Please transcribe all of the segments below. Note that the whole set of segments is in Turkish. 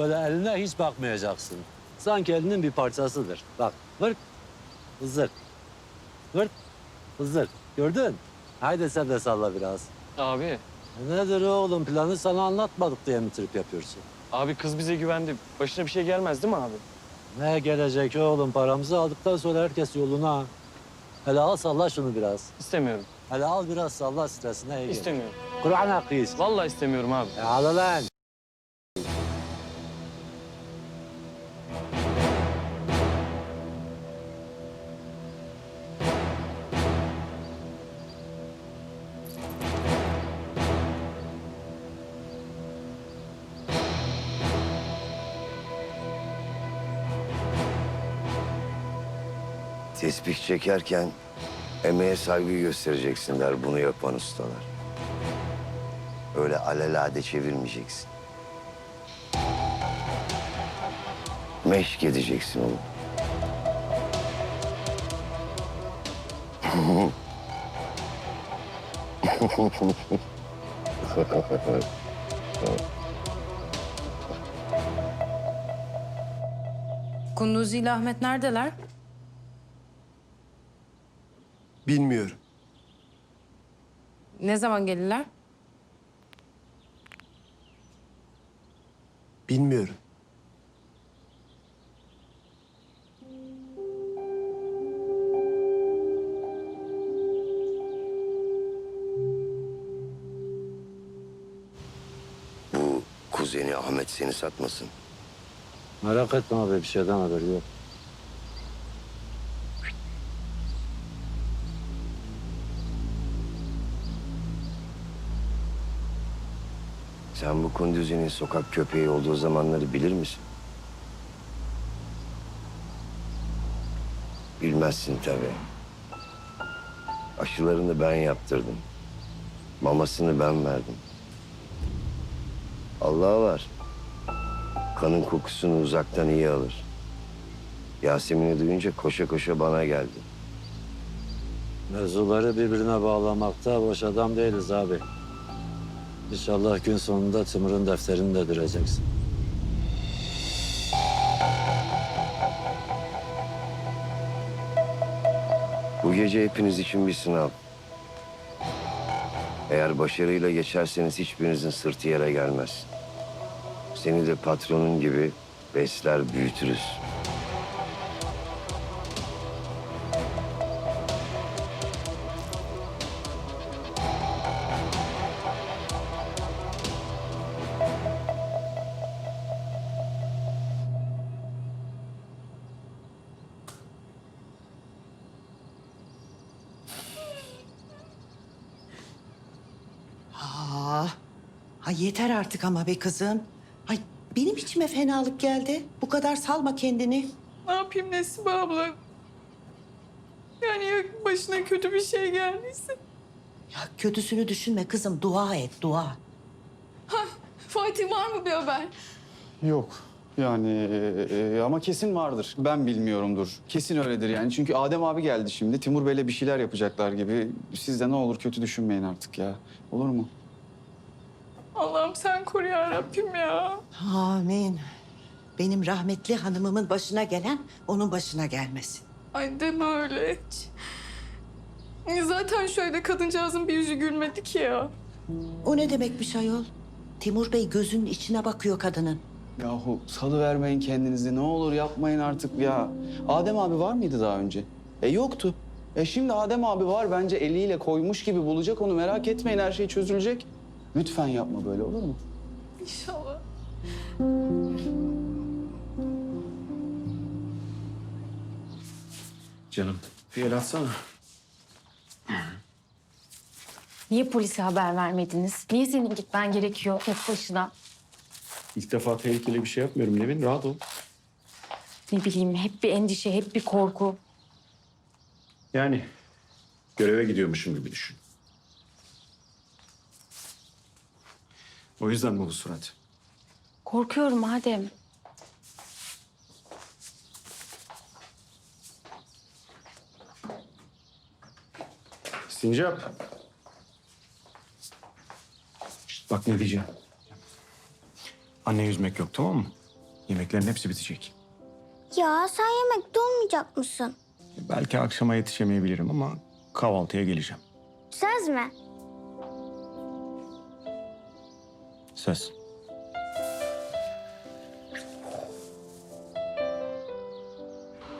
Böyle eline hiç bakmayacaksın. Sanki elinin bir parçasıdır. Bak vırt, hızır. Vırt, hızır. Gördün? Haydi sen de salla biraz. Abi, Nedir oğlum planı sana anlatmadık diye mi trip yapıyorsun? abi kız bize güvendi. Başına bir şey gelmez değil mi abi? Ne gelecek oğlum paramızı aldıktan sonra herkes yoluna. Hele al salla şunu biraz. İstemiyorum. Hele al biraz salla stresine iyi gelir. İstemiyorum. Kur'an hakkıyız. Vallahi istemiyorum abi. E al lan. Tesbih çekerken emeğe saygı göstereceksin der bunu yapan ustalar. Öyle alelade çevirmeyeceksin. Meşk edeceksin onu. Kunduzi ile Ahmet neredeler? Bilmiyorum. Ne zaman gelirler? Bilmiyorum. Bu kuzeni Ahmet seni satmasın. Merak etme abi bir şeyden haberi yok. Sen bu kunduzinin sokak köpeği olduğu zamanları bilir misin? Bilmezsin tabii. Aşılarını ben yaptırdım. Mamasını ben verdim. Allah var. Kanın kokusunu uzaktan iyi alır. Yasemin'i duyunca koşa koşa bana geldi. Mevzuları birbirine bağlamakta boş adam değiliz abi. İnşallah gün sonunda Timur'un defterini de düreceksin. Bu gece hepiniz için bir sınav. Eğer başarıyla geçerseniz hiçbirinizin sırtı yere gelmez. Seni de patronun gibi besler büyütürüz. Ha yeter artık ama be kızım. Ay benim içime fenalık geldi. Bu kadar salma kendini. Ne yapayım Nesibe abla? Yani ya başına kötü bir şey geldiyse? Ya kötüsünü düşünme kızım. Dua et, dua. Fatih var mı bir haber? Yok. Yani e, ama kesin vardır. Ben bilmiyorumdur. Kesin öyledir yani. Çünkü Adem abi geldi şimdi. Timur Bey'le bir şeyler yapacaklar gibi. Siz de ne olur kötü düşünmeyin artık ya. Olur mu? Allah'ım sen koru ya Rabbim ya. Amin. Benim rahmetli hanımımın başına gelen onun başına gelmesin. Ay deme öyle hiç. Zaten şöyle kadıncağızın bir yüzü gülmedi ki ya. O ne demekmiş ayol? Timur Bey gözünün içine bakıyor kadının. Yahu salı vermeyin kendinizi. Ne olur yapmayın artık ya. Adem abi var mıydı daha önce? E yoktu. E şimdi Adem abi var. Bence eliyle koymuş gibi bulacak onu. Merak etmeyin her şey çözülecek. Lütfen yapma böyle olur mu? İnşallah. Canım bir el atsana. Niye polise haber vermediniz? Niye senin gitmen gerekiyor tek başına? İlk defa tehlikeli bir şey yapmıyorum Nevin. Rahat ol. Ne bileyim hep bir endişe, hep bir korku. Yani göreve gidiyormuşum gibi düşün. O yüzden mi bu surat? Korkuyorum Adem. Sincap. Bak ne diyeceğim. Anne yüzmek yok tamam mı? Yemeklerin hepsi bitecek. Ya sen yemekte olmayacak mısın? Belki akşama yetişemeyebilirim ama kahvaltıya geleceğim. Söz mü? Söz.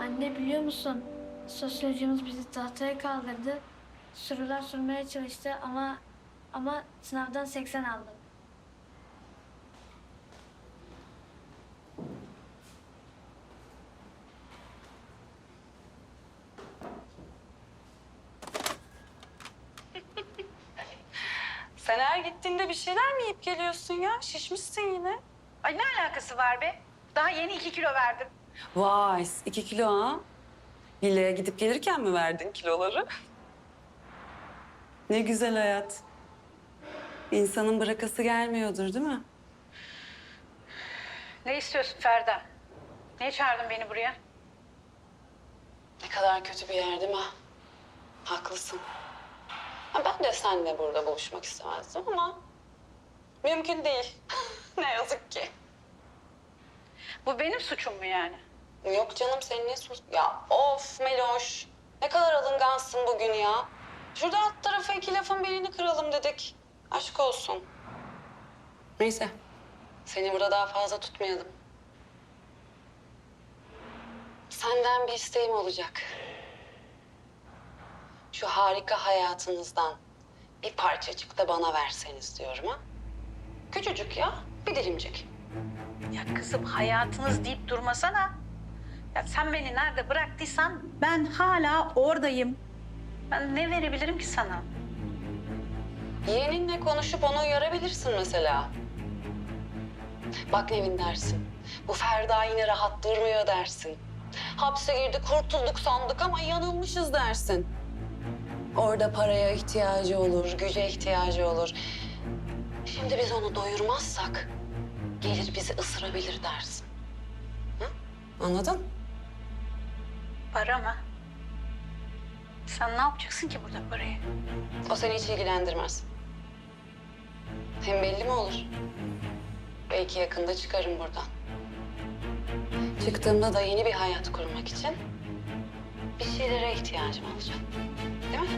Anne biliyor musun? Sosyolojimiz bizi tahtaya kaldırdı. Sorular sormaya çalıştı ama ama sınavdan 80 aldım. Sen her gittiğinde bir şeyler mi yiyip geliyorsun ya? Şişmişsin yine. Ay ne alakası var be? Daha yeni iki kilo verdim. Vay, iki kilo ha? Villaya gidip gelirken mi verdin kiloları? Ne güzel hayat. İnsanın bırakası gelmiyordur değil mi? Ne istiyorsun Ferda? Niye çağırdın beni buraya? Ne kadar kötü bir yer değil mi? Haklısın. Ha, ben de seninle burada buluşmak istemezdim ama... Mümkün değil. ne yazık ki. Bu benim suçum mu yani? Yok canım senin ne sus... Ya of Meloş. Ne kadar alıngansın bugün ya. Şurada alt tarafa iki lafın belini kıralım dedik. Aşk olsun. Neyse. Seni burada daha fazla tutmayalım. Senden bir isteğim olacak. Şu harika hayatınızdan bir parçacık da bana verseniz diyorum ha. Küçücük ya, bir dilimcik. Ya kızım hayatınız deyip durmasana. Ya sen beni nerede bıraktıysan ben hala oradayım. Ben ne verebilirim ki sana? Yeğeninle konuşup onu uyarabilirsin mesela. Bak Nevin dersin. Bu Ferda yine rahat durmuyor dersin. Hapse girdi kurtulduk sandık ama yanılmışız dersin. Orada paraya ihtiyacı olur, güce ihtiyacı olur. Şimdi biz onu doyurmazsak gelir bizi ısırabilir dersin. Hı? Anladın? Para mı? Sen ne yapacaksın ki burada parayı? O seni hiç ilgilendirmez. Hem belli mi olur? Belki yakında çıkarım buradan. Çıktığımda da yeni bir hayat kurmak için bir şeylere ihtiyacım olacak. Değil mi?